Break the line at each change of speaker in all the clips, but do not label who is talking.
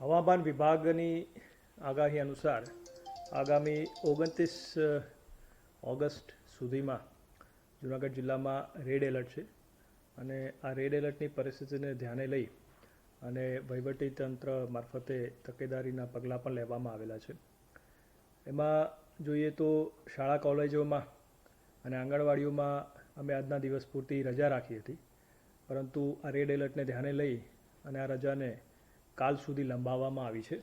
હવામાન વિભાગની આગાહી અનુસાર આગામી ઓગણત્રીસ ઓગસ્ટ સુધીમાં જૂનાગઢ જિલ્લામાં રેડ એલર્ટ છે અને આ રેડ એલર્ટની પરિસ્થિતિને ધ્યાને લઈ અને વહીવટી તંત્ર મારફતે તકેદારીના પગલાં પણ લેવામાં આવેલા છે. એમાં જોઈએ તો શાળા કોલેજોમાં અને આંગણવાડીઓમાં અમે આજના દિવસ પૂરતી રજા રાખી હતી, પરંતુ આ રેડ એલર્ટને ધ્યાને લઈ અને આ રજાને કાલ સુધી લંબાવવામાં આવી છે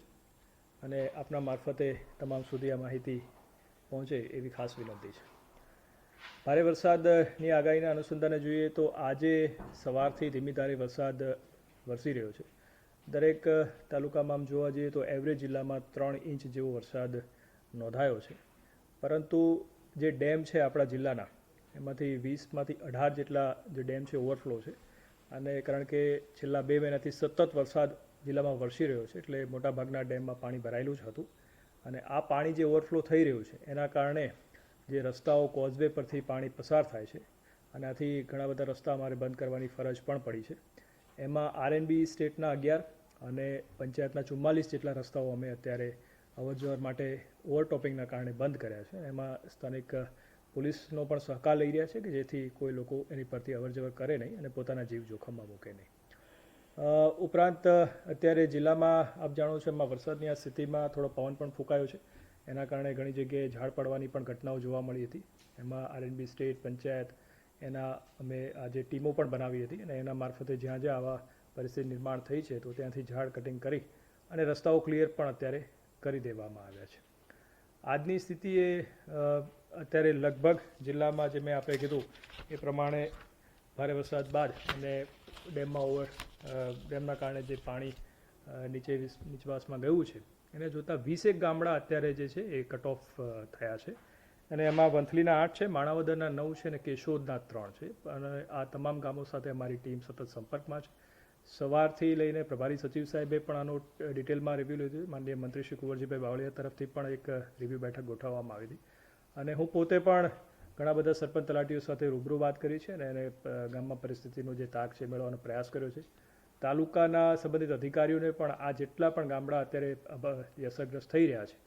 અને આપના મારફતે તમામ સુધી આ માહિતી પહોંચે એવી ખાસ વિનંતી છે. ભારે વરસાદની આગાહીના અનુસંધાને જોઈએ તો આજે સવારથી ધીમી ધારે વરસાદ વરસી રહ્યો છે. દરેક તાલુકામાં આમ જોવા જઈએ તો એવરેજ જિલ્લામાં ત્રણ ઇંચ જેવો વરસાદ નોંધાયો છે. પરંતુ જે ડેમ છે આપણા જિલ્લાના, એમાંથી વીસમાંથી અઢાર જેટલા જે ડેમ છે ઓવરફ્લો છે. અને કારણ કે છેલ્લા બે મહિનાથી સતત વરસાદ જિલ્લામાં વરસી રહ્યો છે એટલે મોટાભાગના ડેમમાં પાણી ભરાયેલું જ હતું. અને આ પાણી જે ઓવરફ્લો થઈ રહ્યું છે, એના કારણે જે રસ્તાઓ કોઝવે પરથી પાણી પસાર થાય છે અને આથી ઘણા બધા રસ્તા અમારે બંધ કરવાની ફરજ પણ પડી છે. એમાં આરએનબી સ્ટેટના અગિયાર અને પંચાયતના ચુમ્માલીસ જેટલા રસ્તાઓ અમે અત્યારે અવરજવર માટે ઓવરટોપિંગના કારણે બંધ કર્યા છે. એમાં સ્થાનિક પોલીસનો પણ સહકાર લઈ રહ્યા છે કે જેથી કોઈ લોકો એની પરથી અવરજવર કરે નહીં અને પોતાના જીવ જોખમમાં મૂકે નહીં. ઉપરાંત, અત્યારે જિલ્લામાં આપ જાણો છો એમાં વરસાદની આ સ્થિતિમાં થોડો પવન પણ ફૂંકાયો છે. એના કારણે ઘણી જગ્યાએ ઝાડ પડવાની પણ ઘટનાઓ જોવા મળી હતી. એમાં આરએનબી સ્ટેટ, પંચાયત, એના અમે આજે ટીમો પણ બનાવી હતી અને એના મારફતે જ્યાં જ્યાં આવા પરિસ્થિતિ નિર્માણ થઈ છે, તો ત્યાંથી ઝાડ કટિંગ કરી અને રસ્તાઓ ક્લિયર પણ અત્યારે કરી દેવામાં આવ્યા છે. આજની સ્થિતિએ અત્યારે લગભગ જિલ્લામાં જે મેં આપણે કીધું, એ પ્રમાણે ભારે વરસાદ બાદ અને ડેમમાં ઓવર ડેમના કારણે જે પાણી નીચે વિસ- નીચવાસમાં ગયું છે. એને જોતાં વીસેક ગામડા અત્યારે જે છે એ કટ ઓફ થયા છે. અને એમાં વંથલીના આઠ છે, માણાવદરના નવ છે અને કેશોદના ત્રણ છે. અને આ તમામ ગામો સાથે અમારી ટીમ સતત સંપર્કમાં છે. સવારથી લઈને પ્રભારી સચિવ સાહેબે પણ આનો ડિટેલમાં રિવ્યૂ લીધું માનનીય મંત્રી શ્રી કુંવરજીભાઈ બાવળિયા તરફથી પણ એક રિવ્યૂ બેઠક ગોઠવવામાં આવી હતી. અને હું પોતે પણ ઘણા બધા સરપંચ તલાટીઓ સાથે રૂબરૂ વાત કરી છે અને એને ગામમાં પરિસ્થિતિનો જે તાક છે મેળવવાનો પ્રયાસ કર્યો છે. તાલુકાના સંબંધિત અધિકારીઓને પણ આ જેટલા પણ ગામડા અત્યારે અસરગ્રસ્ત થઈ રહ્યા છે,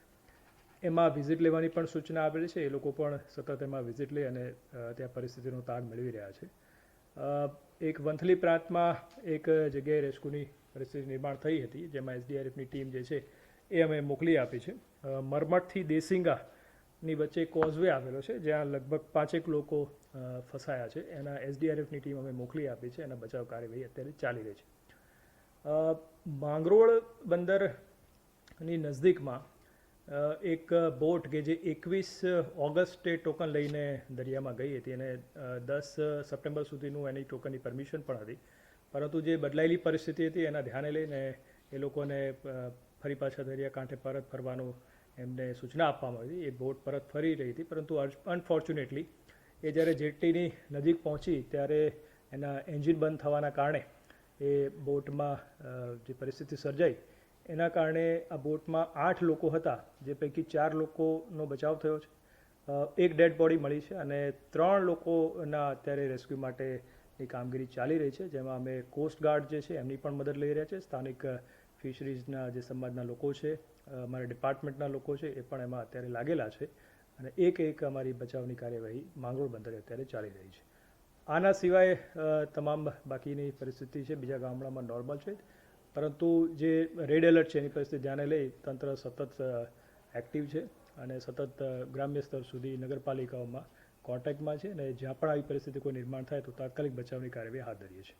એમાં વિઝિટ લેવાની પણ સૂચના આપેલી છે. એ લોકો પણ સતત એમાં વિઝિટ લઈ અને ત્યાં પરિસ્થિતિનો તાગ મેળવી રહ્યા છે. એક વંથલી પ્રાંતમાં એક જગ્યાએ રેસ્ક્યુની પરિસ્થિતિ નિર્માણ થઈ હતી, જેમાં એસડીઆરએફની ટીમ જે છે એ અમે મોકલી આપી છે. મરમટથી મરમઠથી દેસિંગાની વચ્ચે કોઝવે આવેલો છે, જ્યાં લગભગ પાંચેક લોકો ફસાયા છે. એના એસડીઆરએફની ટીમ અમે મોકલી આપી છે એના બચાવ કાર્યવાહી અત્યારે ચાલી રહી છે. માંગરોળ બંદરની નજદીકમાં એક બોટ કે જે એકવીસ ઓગસ્ટે ટોકન લઈને દરિયામાં ગઈ હતી અને દસ સપ્ટેમ્બર સુધીનું એની ટોકનની પરમિશન પણ હતી. પરંતુ જે બદલાયેલી પરિસ્થિતિ હતી એના ધ્યાને લઈને એ લોકોને ફરી પાછા દરિયા કાંઠે પરત ફરવાનું એમને સૂચના આપવામાં આવી હતી. એ બોટ પરત ફરી રહી હતી, પરંતુ અનફોર્ચ્યુનેટલી એ જ્યારે જેટ્ટીની નજીક પહોંચી ત્યારે એના એન્જિન બંધ થવાના કારણે એ બોટમાં જે પરિસ્થિતિ સર્જાઈ, એના કારણે આ બોટમાં આઠ લોકો હતા, જે પૈકી ચાર લોકોનો બચાવ થયો છે. એક ડેડ બોડી મળી છે અને ત્રણ લોકોના અત્યારે રેસ્ક્યુ માટેની કામગીરી ચાલી રહી છે, જેમાં અમે કોસ્ટ ગાર્ડ જે છે એમની પણ મદદ લઈ રહ્યા છે. સ્થાનિક ફિશરીઝના જે સમાજના લોકો છે અમારા ડિપાર્ટમેન્ટના લોકો છે, એ પણ એમાં અત્યારે લાગેલા છે અને એક એક અમારી બચાવની કાર્યવાહી માંગરોળ બંદરે અત્યારે ચાલી રહી છે. આના સિવાય તમામ બાકીની પરિસ્થિતિ છે, બીજા ગામડામાં નોર્મલ છે, પરંતુ જે રેડ એલર્ટ છે એની પરિસ્થિતિ ધ્યાને લઈ તંત્ર સતત એક્ટિવ છે અને સતત ગ્રામ્ય સ્તર સુધી નગરપાલિકાઓમાં કોન્ટેક્ટમાં છે અને જ્યાં પણ આવી પરિસ્થિતિ કોઈ નિર્માણ થાય તો તાત્કાલિક બચાવની કાર્યવાહી હાથ ધરીએ છીએ.